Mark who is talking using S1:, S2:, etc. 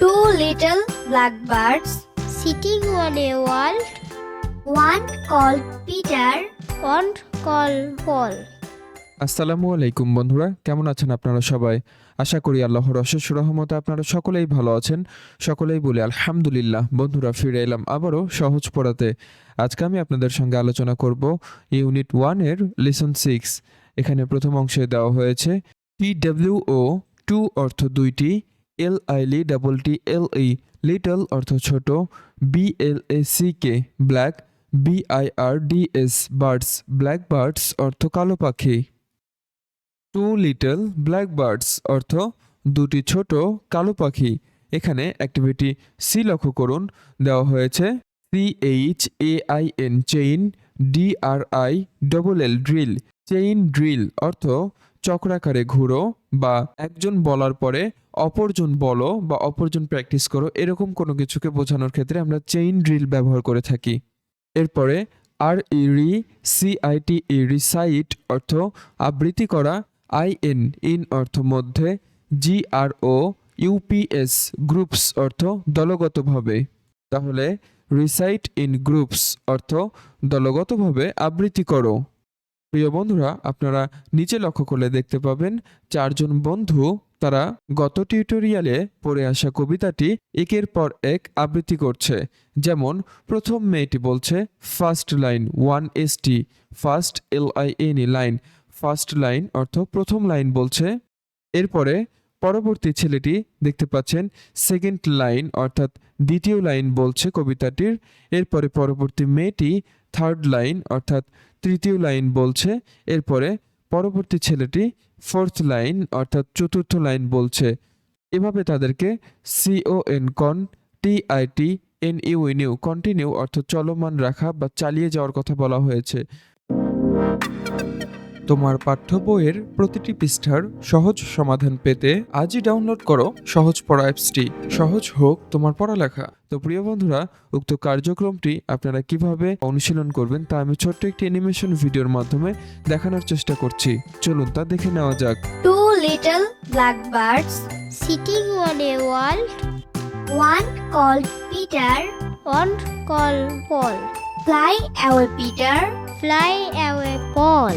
S1: Two little blackbirds.
S2: sitting on a wall,
S1: One called Peter.
S2: one called Paul.
S3: আসসালামু আলাইকুম বন্ধুরা কেমন আছেন আপনারা সবাই আশা করি আল্লাহর অশেষ রহমতে আপনারা সকলেই ভালো আছেন সকলেই বলি আলহামদুলিল্লাহ বন্ধুরা ফিরে এলাম আবারও সহজ পড়াতে আজকে আমি আপনাদের সঙ্গে আলোচনা করব ইউনিট ওয়ানের লিসন সিক্স এখানে প্রথম অংশে দেওয়া হয়েছে টি ডাব্লিউ ও টু অর্থ দুইটি এল আইলি double T L E little অর্থ ছোট B L A C K black B I R D S birds black birds অর্থ কালো পাখি। টু লিটল ব্ল্যাক বার্ডস অর্থ দুটি ছোট কালো পাখি। এখানে অ্যাক্টিভিটি সি লক্ষ্য করুন, দেওয়া হয়েছে C H A I N chain D R I double L drill chain drill অর্থ চক্রাকারে ঘুরো বা একজন বলার পরে অপরজন বলো বা অপরজন প্র্যাকটিস করো, এরকম কোনো কিছুকে বোঝানোর ক্ষেত্রে আমরা চেইন ড্রিল ব্যবহার করে থাকি। এরপরে আর ইরি সিআইটি ই রিসাইট অর্থ আবৃত্তি করা আই এন ইন অর্থ মধ্যে জি আর ও ইউপিএস গ্রুপস অর্থ দলগতভাবে। তাহলে রিসাইট ইন গ্রুপস অর্থ দলগতভাবে আবৃত্তি করো। প্রিয় বন্ধুরা, আপনারা নিচে লক্ষ্য করলে দেখতে পাবেন চারজন বন্ধু তারা গত টিউটোরিয়ালে পড়ে আসা কবিতাটি একের পর এক আবৃত্তি করছে। যেমন, প্রথম মেয়েটি বলছে first line one S T first L I N E line first line অর্থ প্রথম লাইন বলছে। এরপরে পরবর্তী ছেলেটি দেখতে পাচ্ছেন সেকেন্ড লাইন অর্থাৎ দ্বিতীয় লাইন বলছে কবিতাটির। এরপরে পরবর্তী মেয়েটি থার্ড লাইন অর্থাৎ তৃতীয় লাইন বলছে। এরপরে পরবর্তী ছেলেটি ফোর্থ লাইন অর্থাৎ চতুর্থ লাইন বলছে। এভাবে তাদেরকে C O N con T I T N U new continue অর্থাৎ চলমান রাখা বা চালিয়ে যাওয়ার কথা বলা হয়েছে। তোমার পাঠ্য বইয়ের প্রতিটি পৃষ্ঠার সহজ সমাধান পেতে আজই ডাউনলোড করো সহজ পড়া অ্যাপসটি সহজ হোক তোমার পড়ালেখা তো প্রিয় বন্ধুরা উক্ত কার্যক্রমটি আপনারা কীভাবে অনুশীলন করবেন তা আমি ছোট্ট একটি অ্যানিমেশন ভিডিওর মাধ্যমে দেখানোর চেষ্টা করছি চলুন তা দেখে নেওয়া যাক
S1: Two little blackbirds.
S2: Sitting on a wall,
S1: One called Peter.
S2: one called Paul.
S1: Fly away, Peter.
S2: Fly away, Paul.